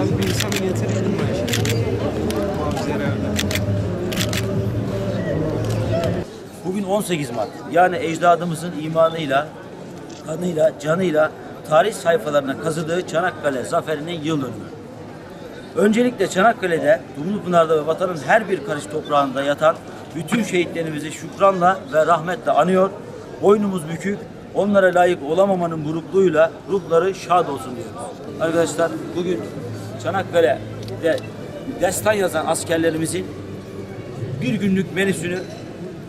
Biraz bir şimdi. Muhafızlar evde. Bugün 18 Mart. Yani ecdadımızın imanıyla, kanıyla, canıyla tarih sayfalarına kazıdığı Çanakkale zaferinin yıl dönümü. Öncelikle Çanakkale'de, Dumlupınar'da ve vatanın her bir karış toprağında yatan bütün şehitlerimizi şükranla ve rahmetle anıyor. Boynumuz bükük, onlara layık olamamanın burukluğuyla ruhları şad olsun diyoruz. Arkadaşlar bugün Çanakkale'de destan yazan askerlerimizin bir günlük menüsünü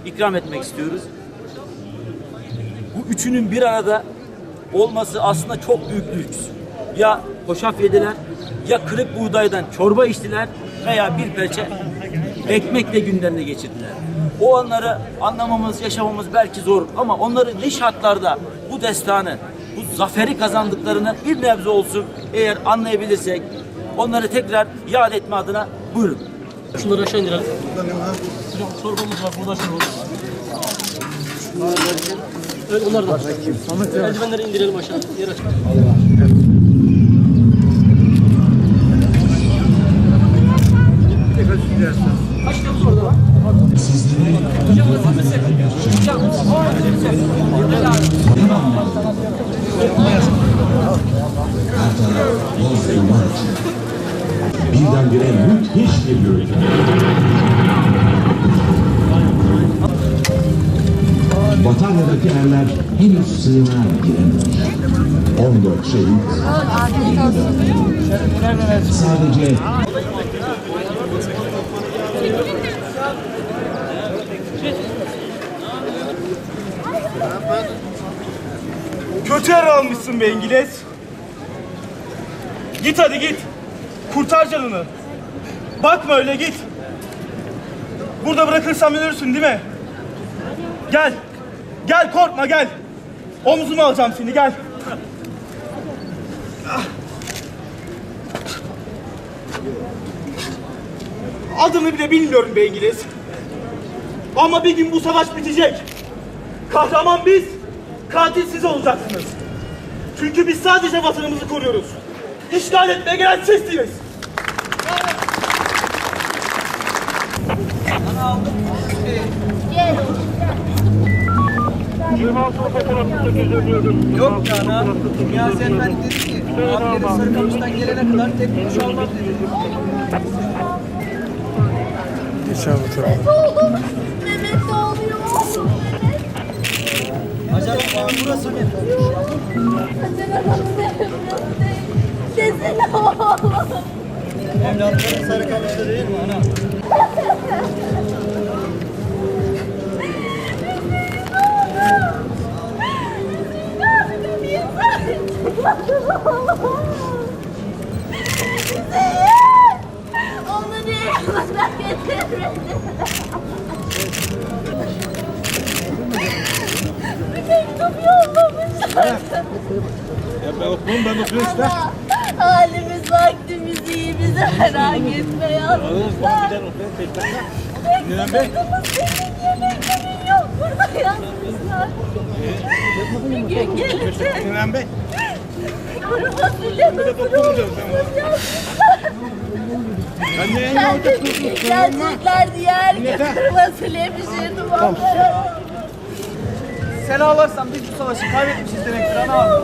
ikram etmek istiyoruz. Bu üçünün bir arada olması aslında çok büyük lüks. Ya hoşaf yediler, ya kırık buğdaydan çorba içtiler veya bir peçe ekmekle günlerini geçirdiler. O anları anlamamız, yaşamamız belki zor ama onların ne şartlarda bu destanı, bu zaferi kazandıklarını bir nebze olsun eğer anlayabilirsek onları tekrar yad etme adına buyurun. Şunları aşağı indirelim. Hocam çorbamız var, burada çorbamız. Evet onlar da. Eldivenleri indirelim aşağı. Yer aç. Kaç kitabız orada var? Hocam nasıl mesela? Hocam, Helal. birdenbire müthiş bir görüntü. Batarya'daki erler henüz sığınağa girememiş. 14 şehit. Sadece Kötü yer almışsın be İngiliz. Git hadi git. Kurtar canını. Bakma öyle git. Burada bırakırsam ölürsün değil mi? Gel. Gel korkma gel. Omzuma alacağım seni gel. Adını bile bilmiyorum be İngiliz. Ama bir gün bu savaş bitecek. Kahraman biz, katil siz olacaksınız. Çünkü biz sadece vatanımızı koruyoruz. İşgal etmeye gelen siz Yok ya ana. Ya sen ben dedi ki abilerin Sarıkamış'tan gelene kadar tek kuruş almam dedi. oğlum. Mehmet de oluyor oğlum. Acaba burası ne? Acaba Desene oğlum. Evlatların Sarıkamış'ta değil mi ana? Onu niye yanına getirmedin? Bir mektup yollamışlar. Ya ben okuyorum ben okuyorum işte. Halimiz iyi bize merak etme yazmışlar. Neden be? Mektubumuz senin yemeklerin yok burada yazmışlar. Bir gün gelecek. Neden be? Kuru fasulye nasıl. Ben ne Ben de gelecekler diye herkes kuru fasulye pişirdim onlara. Sen ağlarsan biz bu savaşı kaybetmişiz demektir ana.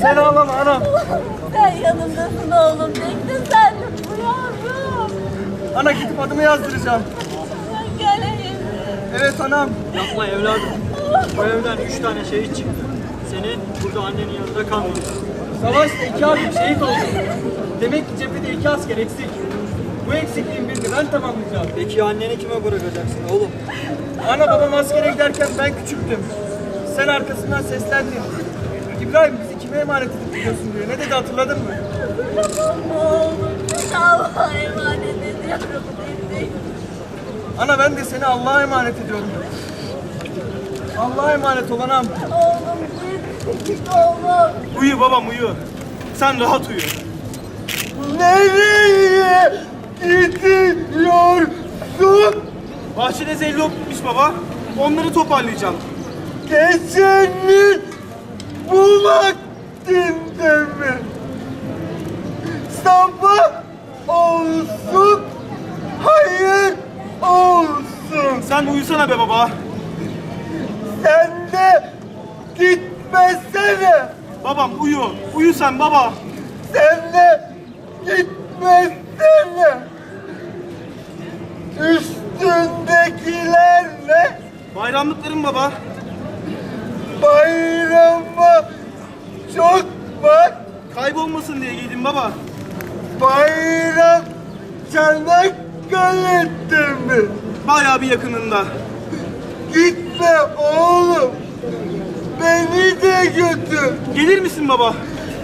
Sen ağlama anam. Sen yanımdasın oğlum. Bekle sen bu yavrum. Ana gidip adımı yazdıracağım. Ben geleyim. Evet anam. Yapma evladım. Bu evden üç tane şehit çıktı. Senin burada annenin yanında kalmadın. Savaşta iki abim şehit oldu. Demek ki cephede iki asker eksik. Bu eksikliğin birini ben tamamlayacağım. Peki anneni kime bırakacaksın oğlum? Ana babam askere giderken ben küçüktüm. Sen arkasından seslendin. İbrahim bizi kime emanet edip gidiyorsun diye. Ne dedi hatırladın mı? Allah'a emanet ediyorum seni. Ana ben de seni Allah'a emanet ediyorum. Allah'a emanet ol anam. Oğlum git. Oğlum. Uyu babam uyu. Sen rahat uyu. Nereye gidiyorsun? Bahçede bitmiş baba. Onları toparlayacağım. Gecenin bu vaktinde mi? sabah olsun, hayır olsun. Sen uyusana be baba. Sen de gitmesene. Babam uyu, uyu sen baba. Sen de gitmesene. Üstündekilerle Bayramlıklarım baba. Bayrama çok var. Kaybolmasın diye giydim baba. Bayram Çanakkale'de mi? Bayağı bir yakınında. Gitme oğlum. Beni de götür. Gelir misin baba?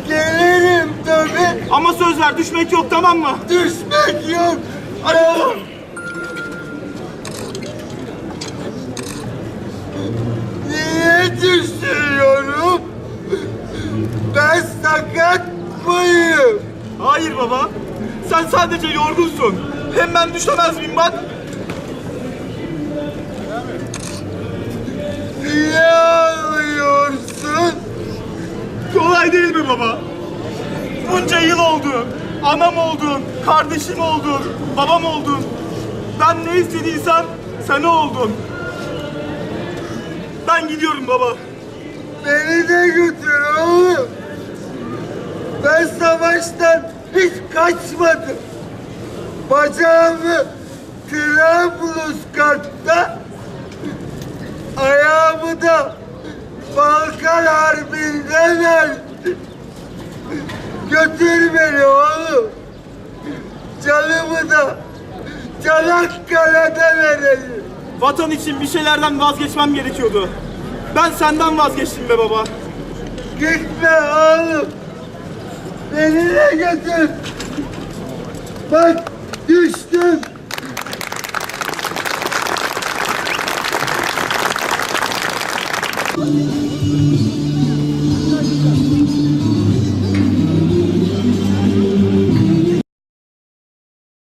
Gelirim tabii. Ama söz ver düşmek yok tamam mı? Düşmek yok. Tamam. Niye düşüyorum? Baba. Sen sadece yorgunsun. Hem ben düşemez miyim bak? Niye ağlıyorsun? Kolay değil mi baba? Bunca yıl oldu. Anam oldun, kardeşim oldun, babam oldun. Ben ne istediysem sen oldun. Ben gidiyorum baba. Beni de götür oğlum. Ben savaştan hiç kaçmadım. Bacağımı Trablusgarp'ta, ayağımı da Balkan Harbi'nde verdim. Götür beni oğlum. Canımı da Çanakkale'de verelim. Vatan için bir şeylerden vazgeçmem gerekiyordu. Ben senden vazgeçtim be baba. Gitme oğlum. Beni de götür. Bak düştüm.